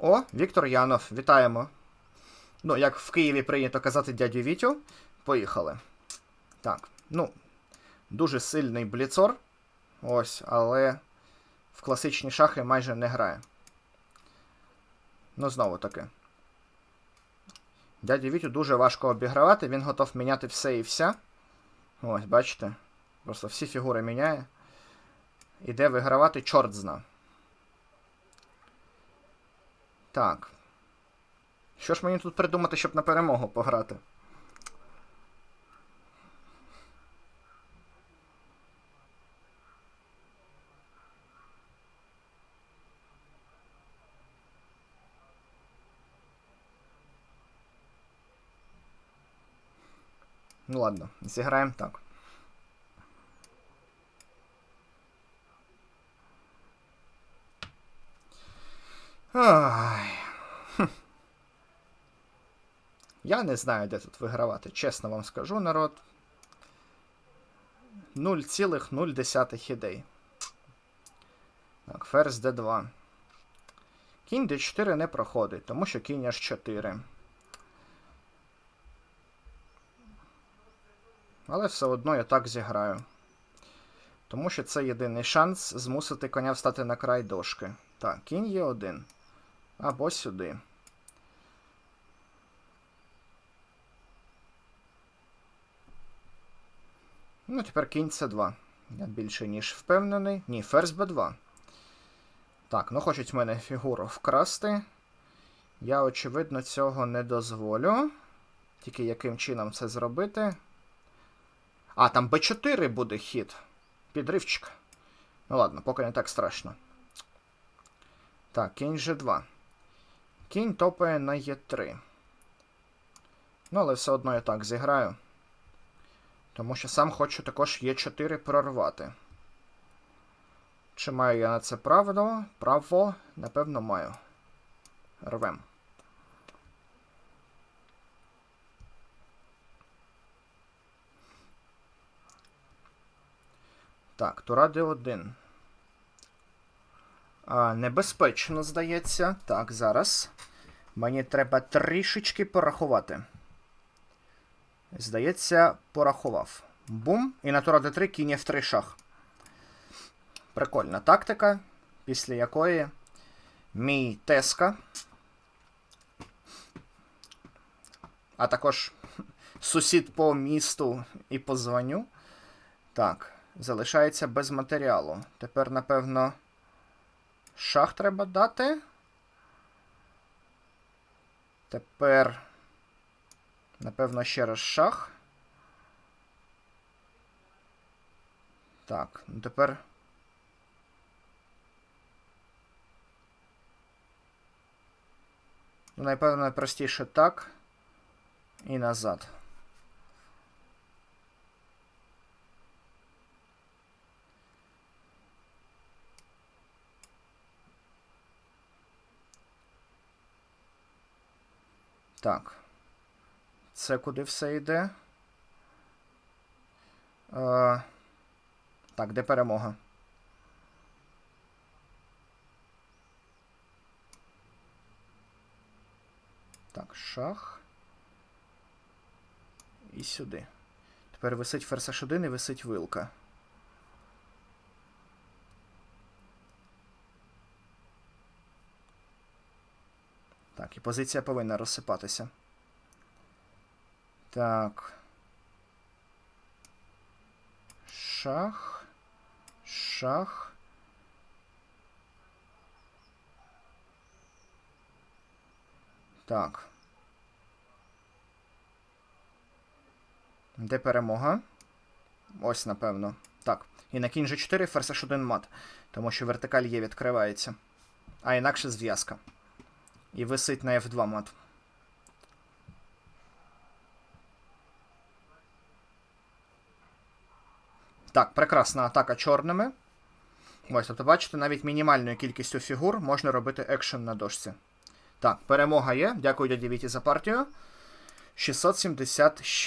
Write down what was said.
О, Віктор Янов, вітаємо. Ну, як в Києві прийнято казати дядю Вітю. Поїхали. Так, ну, дуже сильний бліцор. Ось, але в класичні шахи майже не грає. Ну, знову таки. Дядю Вітю дуже важко обігравати, він готов міняти все і вся. Ось, бачите? Просто всі фігури міняє. Іде вигравати, чорт зна. Так. Що ж мені тут придумати, щоб на перемогу пограти? Ну ладно, зіграємо так. Ай. Я не знаю, де тут вигравати, чесно вам скажу, народ. 0,0 ідей. Так, ферзь d2. Кінь d4 не проходить, тому що кінь аж 4. Але все одно я так зіграю. Тому що це єдиний шанс змусити коня встати на край дошки. Так, кінь є один. Або сюди. Ну, тепер кінь С2. Я більше, ніж впевнений. Ні, ферзь Б2. Так, ну хочуть в мене фігуру вкрасти. Я, очевидно, цього не дозволю. Тільки яким чином це зробити? А, там Б4 буде хід. Підривчик. Ну ладно, поки не так страшно. Так, кінь G2. Кінь топає на Е3. Ну, але все одно я так зіграю. Тому що сам хочу також Е4 прорвати. Чи маю я на це право? Право, напевно, маю. Рвем. Так, Тура Д1. А, Небезпечно, здається. Так, зараз. Мені треба трішечки порахувати. Здається, порахував. Бум. І на Тура Д3 кінь F3 шах. Прикольна тактика, після якої мій Теска. А також сусід по місту і по званню. Так, залишається без матеріалу. Тепер, напевно, шах треба дати. Тепер, напевно, ще раз шах. Так, ну тепер. Ну, напевно, найпростіше так. І назад. Так. Це куди все йде? Е, так, де перемога? Так, шах. І сюди. Тепер висить ферзь H1 і висить вилка. Так, і позиція повинна розсипатися. Так. Шах. Шах. Так. Де перемога? Ось, напевно. Так. І на кінь G4 ферзь H1 мат. Тому що вертикаль є відкривається. А інакше зв'язка. І висить на F2 мат. Так, прекрасна атака чорними. Ось, тобто, бачите, навіть мінімальною кількістю фігур можна робити екшен на дошці. Так, перемога є. Дякую дяді Віті за партію. 676.